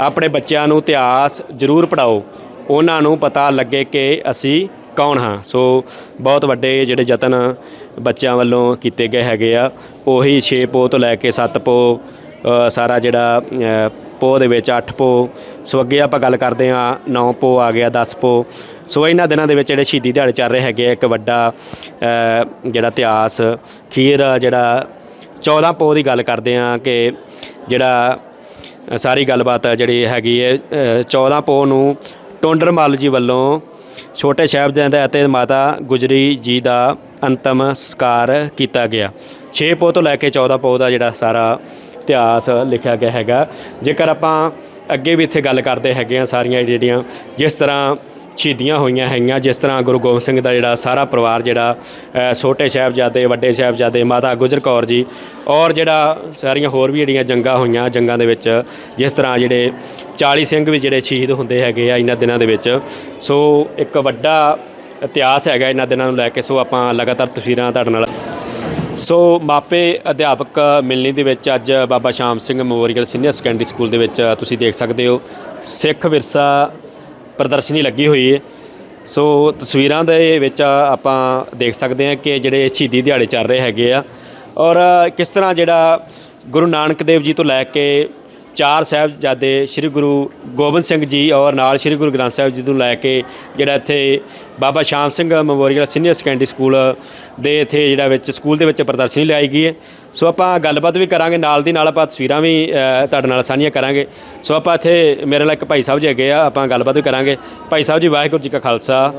ਆਪਣੇ ਬੱਚਿਆਂ ਨੂੰ ਇਤਿਹਾਸ ਜ਼ਰੂਰ ਪੜਾਓ ਉਹਨਾਂ ਨੂੰ ਪਤਾ ਲੱਗੇ ਕਿ ਅਸੀਂ ਕੌਣ ਹਾਂ। ਸੋ ਬਹੁਤ ਵੱਡੇ ਜਿਹੜੇ ਯਤਨ ਬੱਚਿਆਂ ਵੱਲੋਂ ਕੀਤੇ ਗਏ ਹੈਗੇ ਆ। ਉਹੀ 6 ਪੋ ਤੋਂ ਲੈ ਕੇ 7 ਪੋ ਸਾਰਾ ਜਿਹੜਾ ਅ, ਪੋ ਦੇ ਵਿੱਚ 8 ਪੋ ਸੋ ਅੱਗੇ ਆਪਾਂ ਗੱਲ ਕਰਦੇ ਹਾਂ 9 ਪੋ ਆ ਗਿਆ 10 ਪੋ। ਸੋ ਇਹਨਾਂ ਦਿਨਾਂ ਦੇ ਵਿੱਚ ਜਿਹੜੇ ਸ਼ਹੀਦੀ ਦਿਹਾੜੇ ਚੱਲ ਰਹੇ ਹੈਗੇ ਆ, ਇੱਕ ਵੱਡਾ ਜਿਹੜਾ ਇਤਿਹਾਸ ਖੀਰ ਜਿਹੜਾ 14 ਪੋ ਦੀ ਗੱਲ ਕਰਦੇ ਹਾਂ ਕਿ ਜਿਹੜਾ ਅ, ਸਾਰੀ ਗੱਲਬਾਤ ਹੈ ਜਿਹੜੀ ਹੈਗੀ ਹੈ ਅ, 14 ਪੋ ਨੂੰ ਟੋਂਡਰਮਲ ਜੀ ਵੱਲੋਂ ਛੋਟੇ ਸਾਹਿਬਜ਼ਾਦੇ ਅਤੇ ਮਾਤਾ ਗੁਜਰੀ ਜੀ ਦਾ ਅੰਤਮ ਸੰਸਕਾਰ ਕੀਤਾ ਗਿਆ। 6 ਪੋ ਤੋਂ ਲੈ ਕੇ 14 ਪੋ ਦਾ ਜਿਹੜਾ ਸਾਰਾ ਇਤਿਹਾਸ ਲਿਖਿਆ ਗਿਆ ਹੈਗਾ। ਜੇਕਰ ਆਪਾਂ ਅੱਗੇ ਵੀ ਇੱਥੇ ਗੱਲ ਕਰਦੇ ਹੈਗੇ ਆ ਸਾਰੀਆਂ ਜਿਹੜੀਆਂ ਜਿਸ ਤਰ੍ਹਾਂ ਸ਼ਹੀਦੀਆਂ ਹੋਈਆਂ ਹੈਗੀਆਂ। ਜਿਸ ਤਰ੍ਹਾਂ ਗੁਰੂ ਗੋਬਿੰਦ ਸਿੰਘ ਦਾ ਜਿਹੜਾ ਸਾਰਾ ਪਰਿਵਾਰ ਜਿਹੜਾ ਅ, ਛੋਟੇ ਸਾਹਿਬਜ਼ਾਦੇ ਵੱਡੇ ਸਾਹਿਬਜ਼ਾਦੇ ਮਾਤਾ ਗੁਜਰ ਕੌਰ ਜੀ ਔਰ ਜਿਹੜਾ ਸਾਰੀਆਂ ਹੋਰ ਵੀ ਜਿਹੜੀਆਂ ਜੰਗਾਂ ਹੋਈਆਂ ਜੰਗਾਂ ਦੇ ਵਿੱਚ ਜਿਸ ਤਰ੍ਹਾਂ ਜਿਹੜੇ 40 ਸਿੰਘ ਵੀ ਜਿਹੜੇ ਸ਼ਹੀਦ ਹੁੰਦੇ ਹੈਗੇ ਆ ਇਹਨਾਂ ਦਿਨਾਂ ਦੇ ਵਿੱਚ। ਸੋ ਇੱਕ ਵੱਡਾ ਇਤਿਹਾਸ ਹੈਗਾ ਇਹਨਾਂ ਦਿਨਾਂ ਨੂੰ ਲੈ ਕੇ ਸੋ ਆਪਾਂ ਲਗਾਤਾਰ ਤਸਵੀਰਾਂ ਤੁਹਾਡੇ ਨਾਲ। ਸੋ ਮਾਪੇ ਅਧਿਆਪਕ ਮਿਲਣੀ ਦੇ ਵਿੱਚ ਅੱਜ Baba Sham Singh memorial senior secondary school ਦੇ ਵਿੱਚ ਤੁਸੀਂ ਦੇਖ ਸਕਦੇ ਹੋ। ਸਿੱਖ ਵਿਰਸਾ ਪ੍ਰਦਰਸ਼ਨੀ ਲੱਗੀ ਹੋਈ ਹੈ ਸੋ ਤਸਵੀਰਾਂ ਦੇ ਵਿੱਚ ਆਪਾਂ ਦੇਖ ਸਕਦੇ ਹਾਂ ਕਿ ਜਿਹੜੇ ਸ਼ਹੀਦੀ ਦਿਹਾੜੇ ਚੱਲ ਰਹੇ ਹੈਗੇ ਆ। ਔਰ ਕਿਸ ਤਰ੍ਹਾਂ ਜਿਹੜਾ ਗੁਰੂ ਨਾਨਕ ਦੇਵ ਜੀ ਤੋਂ ਲੈ ਕੇ ਚਾਰ ਸਾਹਿਬਜ਼ਾਦੇ ਸ੍ਰੀ ਗੁਰੂ ਗੋਬਿੰਦ ਸਿੰਘ ਜੀ ਔਰ ਨਾਲ ਸ੍ਰੀ ਗੁਰੂ ਗ੍ਰੰਥ ਸਾਹਿਬ ਜੀ ਤੋਂ ਲੈ ਕੇ ਜਿਹੜਾ ਇੱਥੇ Baba Sham Singh memorial senior secondary school ਦੇ ਇੱਥੇ ਜਿਹੜਾ ਵਿੱਚ ਸਕੂਲ ਦੇ ਵਿੱਚ ਪ੍ਰਦਰਸ਼ਨੀ ਲਗਾਈ ਗਈ ਹੈ। ਸੋ ਆਪਾਂ ਗੱਲਬਾਤ ਵੀ ਕਰਾਂਗੇ ਨਾਲ ਦੀ ਨਾਲ ਆਪਾਂ ਤਸਵੀਰਾਂ ਵੀ ਤੁਹਾਡੇ ਨਾਲ ਸਾਂਝੀਆਂ ਕਰਾਂਗੇ। ਸੋ ਆਪਾਂ ਇੱਥੇ ਮੇਰੇ ਨਾਲ ਇੱਕ ਭਾਈ ਸਾਹਿਬ ਜੀ ਹੈਗੇ ਆ ਆਪਾਂ ਗੱਲਬਾਤ ਵੀ ਕਰਾਂਗੇ। ਭਾਈ ਸਾਹਿਬ ਜੀ ਵਾਹਿਗੁਰੂ ਜੀ ਕਾ ਖਾਲਸਾ।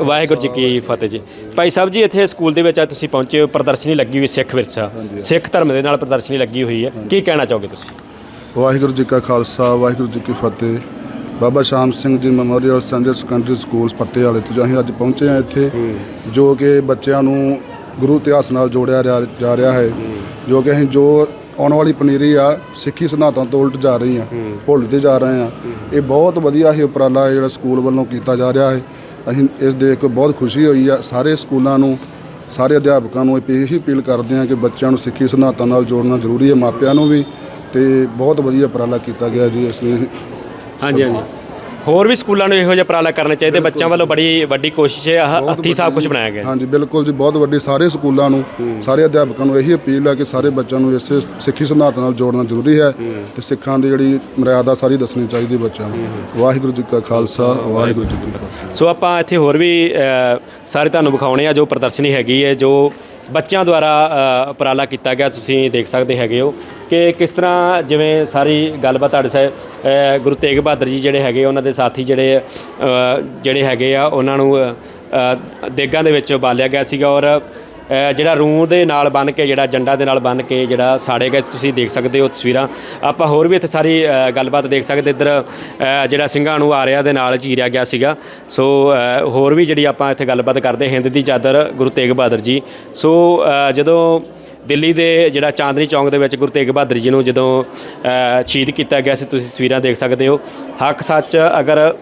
ਵਾਹਿਗੁਰੂ ਜੀ ਕੀ ਫਤਿਹ ਜੀ। ਭਾਈ ਸਾਹਿਬ ਜੀ ਇੱਥੇ ਸਕੂਲ ਦੇ ਵਿੱਚ ਅੱਜ ਤੁਸੀਂ ਪਹੁੰਚੇ ਹੋ ਪ੍ਰਦਰਸ਼ਨੀ ਲੱਗੀ ਹੋਈ ਸਿੱਖ ਵਿਰਸਾ। ਸਿੱਖ ਧਰਮ ਦੇ ਨਾਲ ਪ੍ਰਦਰਸ਼ਨੀ ਲੱਗੀ ਹੋਈ ਹੈ। ਕੀ ਕਹਿਣਾ ਚਾਹੋਗੇ ਤੁਸੀਂ? ਵਾਹਿਗੁਰੂ ਜੀ ਕਾ ਖਾਲਸਾ ਵਾਹਿਗੁਰੂ ਜੀ ਕੀ ਫਤਿਹ। ਬਾਬਾ Sham Singh ji memorial centre secondary school ਫਤਿਹ ਵਾਲੇ ਤੋਂ ਅਸੀਂ ਅੱਜ ਪਹੁੰਚੇ ਹਾਂ ਇੱਥੇ ਜੋ ਕਿ ਬੱਚਿਆਂ ਨੂੰ ਗੁਰੂ ਇਤਿਹਾਸ ਨਾਲ ਜੋੜਿਆ ਜਾ ਰਿਹਾ ਹੈ। ਜੋ ਕਿ ਅਸੀਂ ਜੋ ਆਉਣ ਵਾਲੀ ਪਨੀਰੀ ਆ ਸਿੱਖੀ ਸਿਧਾਂਤਾਂ ਤੋਂ ਉਲਟ ਜਾ ਰਹੀ ਆ ਭੁੱਲਦੇ ਜਾ ਰਹੇ ਆ ਇਹ ਬਹੁਤ ਵਧੀਆ ਹੀ ਉਪਰਾਲਾ ਹੈ ਜਿਹੜਾ ਸਕੂਲ ਵੱਲੋਂ ਕੀਤਾ ਜਾ ਰਿਹਾ ਹੈ। ਅਸੀਂ ਇਸ ਦੇ ਇੱਕ ਬਹੁਤ ਖੁਸ਼ੀ ਹੋਈ ਆ ਸਾਰੇ ਸਕੂਲਾਂ ਨੂੰ ਸਾਰੇ ਅਧਿਆਪਕਾਂ ਨੂੰ ਇਹ ਇਹੀ ਅਪੀਲ ਕਰਦੇ ਹਾਂ ਕਿ ਬੱਚਿਆਂ ਨੂੰ ਸਿੱਖੀ ਸਿਧਾਂਤਾਂ ਨਾਲ ਜੋੜਨਾ ਜ਼ਰੂਰੀ ਹੈ ਮਾਪਿਆਂ ਨੂੰ ਵੀ। ਤੇ ਬਹੁਤ ਵਧੀਆ ਉਪਰਾਲਾ ਕੀਤਾ ਗਿਆ ਜੀ ਇਸ ਲਈ। ਹਾਂਜੀ ਹਾਂਜੀ। ਹੋਰ ਵੀ ਸਕੂਲਾਂ ਨੂੰ ਇਹੋ ਜਿਹਾ ਉਪਰਾਲਾ ਕਰਨੇ ਚਾਹੀਦੇ? ਬੱਚਿਆਂ ਵੱਲੋਂ ਬੜੀ ਵੱਡੀ ਕੋਸ਼ਿਸ਼ ਹੈ। ਆਹ ਹੱਥੀਂ ਸਭ ਕੁਝ ਬਣਾਇਆ ਗਿਆ। ਹਾਂਜੀ ਬਿਲਕੁਲ ਜੀ ਬਹੁਤ ਵੱਡੀ ਸਾਰੇ ਸਕੂਲਾਂ ਨੂੰ ਸਾਰੇ ਅਧਿਆਪਕਾਂ ਨੂੰ ਇਹੀ ਅਪੀਲ ਹੈ ਕਿ ਸਾਰੇ ਬੱਚਿਆਂ ਨੂੰ ਇਸੇ ਸਿੱਖੀ ਸਿਧਾਂਤ ਨਾਲ ਜੋੜਨਾ ਜ਼ਰੂਰੀ ਹੈ ਤੇ ਸਿੱਖਾਂ ਦੀ ਜਿਹੜੀ ਮਰਿਆਦਾ ਸਾਰੀ ਦੱਸਣੀ ਚਾਹੀਦੀ ਬੱਚਿਆਂ ਨੂੰ। ਵਾਹਿਗੁਰੂ ਜੀ ਕਾ ਖਾਲਸਾ ਵਾਹਿਗੁਰੂ ਜੀ ਕੀ ਫਤਿਹ। ਸੋ ਆਪਾਂ ਇੱਥੇ ਹੋਰ ਵੀ ਅ, ਸਾਰੇ ਤੁਹਾਨੂੰ ਵਿਖਾਉਣੇ ਆ ਜੋ ਪ੍ਰਦਰਸ਼ਨੀ ਹੈਗੀ ਹੈ ਜੋ ਬੱਚਿਆਂ ਦੁਆਰਾ ਉਪਰਾਲਾ ਕੀਤਾ ਗਿਆ, ਤੁਸੀਂ ਦੇਖ ਸਕਦੇ ਹੈਗੇ ਹੋ ਕਿ ਕਿਸ ਤਰ੍ਹਾਂ ਜਿਵੇਂ ਸਾਰੀ ਗੱਲਬਾਤ ਤੁਹਾਡੇ ਸਾਹਿਬ ਗੁਰੂ ਤੇਗ ਬਹਾਦਰ ਜੀ ਜਿਹੜੇ ਹੈਗੇ, ਉਹਨਾਂ ਦੇ ਸਾਥੀ ਜਿਹੜੇ ਜਿਹੜੇ ਹੈਗੇ ਆ, ਉਹਨਾਂ ਨੂੰ ਦੇਗਾਂ ਦੇ ਵਿੱਚ ਬਾਲਿਆ ਗਿਆ ਸੀਗਾ ਔਰ ਜਿਹੜਾ ਰੂੰ ਦੇ ਨਾਲ ਬੰਨ ਕੇ, ਜਿਹੜਾ ਜੰਡਾ ਦੇ ਨਾਲ ਬੰਨ ਕੇ ਜਿਹੜਾ ਸਾੜੇ ਗਏ ਤੁਸੀਂ ਦੇਖ ਸਕਦੇ ਹੋ ਤਸਵੀਰਾਂ। ਆਪਾਂ ਹੋਰ ਵੀ ਇੱਥੇ ਸਾਰੀ ਗੱਲਬਾਤ ਦੇਖ ਸਕਦੇ ਇੱਧਰ ਜਿਹੜਾ ਸਿੰਘਾਂ ਨੂੰ ਆਰਿਆ ਦੇ ਨਾਲ ਚੀਰਿਆ ਗਿਆ ਸੀਗਾ। ਸੋ ਹੋਰ ਵੀ ਜਿਹੜੀ ਆਪਾਂ ਇੱਥੇ ਗੱਲਬਾਤ ਕਰਦੇ, ਹਿੰਦ ਦੀ ਚਾਦਰ, ਗੁਰੂ ਤੇਗ ਬਹਾਦਰ ਜੀ। ਸੋ ਜਦੋਂ ਦਿੱਲੀ ਦੇ ਜਿਹੜਾ ਚਾਂਦਨੀ ਚੌਂਕ ਦੇ ਵਿੱਚ ਗੁਰੂ ਤੇਗ ਬਹਾਦਰ ਜੀ ਨੂੰ ਜਦੋਂ ਸ਼ਹੀਦ ਕੀਤਾ ਗਿਆ ਸੀ, ਤੁਸੀਂ ਤਸਵੀਰਾਂ ਦੇਖ ਸਕਦੇ ਹੋ। ਹੱਕ ਸੱਚ ਅਗਰ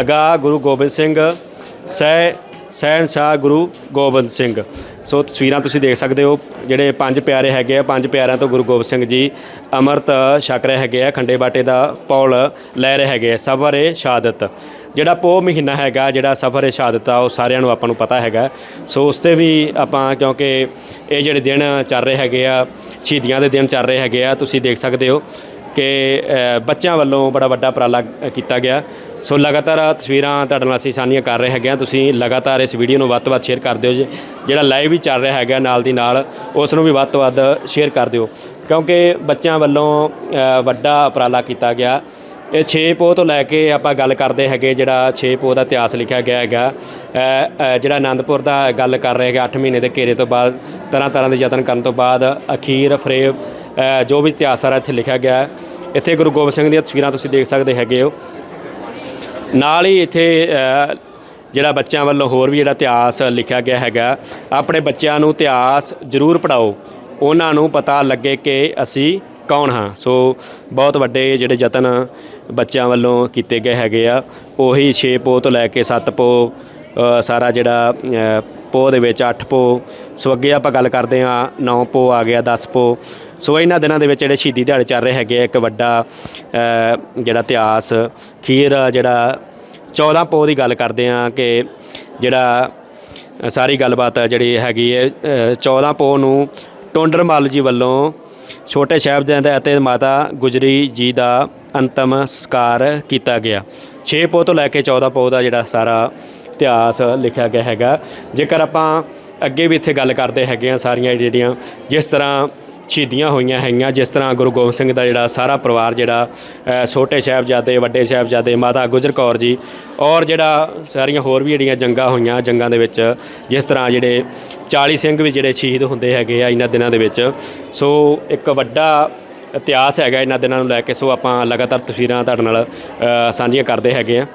ਅਗਾ ਗੁਰੂ ਗੋਬਿੰਦ ਸਿੰਘ, ਸਹਿ ਸਹਿਨਸ਼ਾਹ ਗੁਰੂ ਗੋਬਿੰਦ ਸਿੰਘ। ਸੋ ਤਸਵੀਰਾਂ ਤੁਸੀਂ ਦੇਖ ਸਕਦੇ ਹੋ, ਜਿਹੜੇ ਪੰਜ ਪਿਆਰੇ ਹੈਗੇ ਆ, ਪੰਜ ਪਿਆਰਿਆਂ ਤੋਂ ਗੁਰੂ ਗੋਬਿੰਦ ਸਿੰਘ ਜੀ ਅੰਮ੍ਰਿਤ ਛਕ ਰਹੇ ਹੈਗੇ ਆ, ਖੰਡੇ ਬਾਟੇ ਦਾ ਪੌਲ ਲੈ ਰਹੇ ਹੈਗੇ ਆ ਸਬਰ ਏ ਸ਼ਹਾਦਤ। ਜਿਹੜਾ ਪੋ ਮਹੀਨਾ ਹੈਗਾ, ਜਿਹੜਾ ਸਫਰ ਏ ਸ਼ਹਾਦਤ ਆ, ਉਹ ਸਾਰਿਆਂ ਨੂੰ ਆਪਾਂ ਨੂੰ ਪਤਾ ਹੈਗਾ। ਸੋ ਉਸ ਤੇ ਵੀ ਆਪਾਂ, ਕਿਉਂਕਿ ਇਹ ਜਿਹੜੇ ਦਿਨ ਚੱਲ ਰਹੇ ਹੈਗੇ ਆ, ਸ਼ਹੀਦੀਆਂ ਦੇ ਦਿਨ ਚੱਲ ਰਹੇ ਹੈਗੇ ਆ, ਤੁਸੀਂ ਦੇਖ ਸਕਦੇ ਹੋ ਕਿ ਬੱਚਿਆਂ ਵੱਲੋਂ ਬੜਾ ਵੱਡਾ ਉਪਰਾਲਾ ਕੀਤਾ ਗਿਆ। ਸੋ ਲਗਾਤਾਰ ਤਸਵੀਰਾਂ ਤੁਹਾਡੇ ਨਾਲ ਅਸੀਂ ਸਾਂਝੀਆਂ ਕਰ ਰਹੇ ਹੈਗੇ ਆ ਤੁਸੀਂ ਲਗਾਤਾਰ ਇਸ ਵੀਡੀਓ ਨੂੰ ਵੱਧ ਤੋਂ ਵੱਧ ਸ਼ੇਅਰ ਕਰ ਦਿਓ ਜੀ। ਜਿਹੜਾ ਲਾਈਵ ਵੀ ਚੱਲ ਰਿਹਾ ਹੈਗਾ ਨਾਲ ਦੀ ਨਾਲ ਉਸ ਨੂੰ ਵੀ ਵੱਧ ਤੋਂ ਵੱਧ ਸ਼ੇਅਰ ਕਰ ਦਿਓ। ਕਿਉਂਕਿ ਬੱਚਿਆਂ ਵੱਲੋਂ ਅ, ਵੱਡਾ ਉਪਰਾਲਾ ਕੀਤਾ ਗਿਆ। ਇਹ 6 ਪੋਹ ਤੋਂ ਲੈ ਕੇ ਆਪਾਂ ਗੱਲ ਕਰਦੇ ਹੈਗੇ ਜਿਹੜਾ 6 ਪੋਹ ਦਾ ਇਤਿਹਾਸ ਲਿਖਿਆ ਗਿਆ ਹੈਗਾ। ਅ, ਅ, ਜਿਹੜਾ ਆਨੰਦਪੁਰ ਦਾ ਗੱਲ ਕਰ ਰਹੇ ਹੈਗੇ 8 ਮਹੀਨੇ ਦੇ ਘੇਰੇ ਤੋਂ ਬਾਅਦ ਤਰ੍ਹਾਂ ਤਰ੍ਹਾਂ ਦੇ ਯਤਨ ਕਰਨ ਤੋਂ ਬਾਅਦ ਅਖੀਰ ਫਰੇਬ ਅ, ਜੋ ਵੀ ਇਤਿਹਾਸ ਸਾਰਾ ਇੱਥੇ ਲਿਖਿਆ ਗਿਆ ਹੈ। ਇੱਥੇ ਗੁਰੂ ਗੋਬਿੰਦ ਸਿੰਘ ਦੀਆਂ ਤਸਵੀਰਾਂ ਤੁਸੀਂ ਦੇਖ ਸਕਦੇ ਹੈਗੇ ਹੋ। ਨਾਲ ਹੀ ਇੱਥੇ ਜਿਹੜਾ ਬੱਚਿਆਂ ਵੱਲੋਂ ਹੋਰ ਵੀ ਜਿਹੜਾ ਇਤਿਹਾਸ ਲਿਖਿਆ ਗਿਆ ਹੈਗਾ ਆਪਣੇ ਬੱਚਿਆਂ ਨੂੰ ਇਤਿਹਾਸ ਜ਼ਰੂਰ ਪੜਾਓ ਉਹਨਾਂ ਨੂੰ ਪਤਾ ਲੱਗੇ ਕਿ ਅਸੀਂ ਕੌਣ ਹਾਂ। ਸੋ ਬਹੁਤ ਵੱਡੇ ਜਿਹੜੇ ਯਤਨ ਬੱਚਿਆਂ ਵੱਲੋਂ ਕੀਤੇ ਗਏ ਹੈਗੇ ਆ। ਉਹੀ 6 ਪੋ ਤੋਂ ਲੈ ਕੇ 7 ਪੋ ਸਾਰਾ ਜਿਹੜਾ ਅ, ਪੋ ਦੇ ਵਿੱਚ 8 ਪੋ। ਸੋ ਅੱਗੇ ਆਪਾਂ ਗੱਲ ਕਰਦੇ ਹਾਂ 9 ਪੋ ਆ ਗਿਆ 10 ਪੋ। ਸੋ ਇਹਨਾਂ ਦਿਨਾਂ ਦੇ ਵਿੱਚ ਜਿਹੜੇ ਸ਼ਹੀਦੀ ਦਿਹਾੜੇ ਚੱਲ ਰਹੇ ਹੈਗੇ ਆ, ਇੱਕ ਵੱਡਾ ਅ, ਜਿਹੜਾ ਇਤਿਹਾਸ ਖੀਰ ਜਿਹੜਾ 14 ਪੋਹ ਦੀ ਗੱਲ ਕਰਦੇ ਆ ਕਿ ਜਿਹੜਾ ਅ, ਸਾਰੀ ਗੱਲਬਾਤ ਹੈ ਜਿਹੜੀ ਹੈਗੀ ਹੈ ਅ, 14 ਪੋ ਨੂੰ ਟੋਂਡਰਮਲ ਜੀ ਵੱਲੋਂ ਛੋਟੇ ਸਾਹਿਬਜ਼ਾਦੇ ਅਤੇ ਮਾਤਾ ਗੁਜਰੀ ਜੀ ਦਾ ਅੰਤਮ ਸੰਸਕਾਰ ਕੀਤਾ ਗਿਆ। 6 ਪੋਹ ਤੋਂ ਲੈ ਕੇ 14 ਪੋਹ ਦਾ ਜਿਹੜਾ ਸਾਰਾ ਇਤਿਹਾਸ ਲਿਖਿਆ ਗਿਆ ਹੈਗਾ। ਜੇਕਰ ਆਪਾਂ ਅੱਗੇ ਵੀ ਇੱਥੇ ਗੱਲ ਕਰਦੇ ਹੈਗੇ ਆ ਸਾਰੀਆਂ ਜਿਹੜੀਆਂ ਜਿਸ ਤਰ੍ਹਾਂ ਸ਼ਹੀਦੀਆਂ ਹੋਈਆਂ ਹੈਗੀਆਂ। ਜਿਸ ਤਰ੍ਹਾਂ ਗੁਰੂ ਗੋਬਿੰਦ ਸਿੰਘ ਦਾ ਜਿਹੜਾ ਸਾਰਾ ਪਰਿਵਾਰ ਜਿਹੜਾ ਅ, ਛੋਟੇ ਸਾਹਿਬਜ਼ਾਦੇ ਵੱਡੇ ਸਾਹਿਬਜ਼ਾਦੇ ਮਾਤਾ ਗੁਜਰ ਕੌਰ ਜੀ ਔਰ ਜਿਹੜਾ ਸਾਰੀਆਂ ਹੋਰ ਵੀ ਜਿਹੜੀਆਂ ਜੰਗਾਂ ਹੋਈਆਂ ਜੰਗਾਂ ਦੇ ਵਿੱਚ ਜਿਸ ਤਰ੍ਹਾਂ ਜਿਹੜੇ 40 ਸਿੰਘ ਵੀ ਜਿਹੜੇ ਸ਼ਹੀਦ ਹੁੰਦੇ ਹੈਗੇ ਆ ਇਹਨਾਂ ਦਿਨਾਂ ਦੇ ਵਿੱਚ। ਸੋ ਇੱਕ ਵੱਡਾ ਇਤਿਹਾਸ ਹੈਗਾ ਇਹਨਾਂ ਦਿਨਾਂ ਨੂੰ ਲੈ ਕੇ। ਸੋ ਆਪਾਂ ਲਗਾਤਾਰ ਤਸਵੀਰਾਂ ਤੁਹਾਡੇ ਨਾਲ ਅ, ਸਾਂਝੀਆਂ ਕਰਦੇ ਹੈਗੇ ਆ।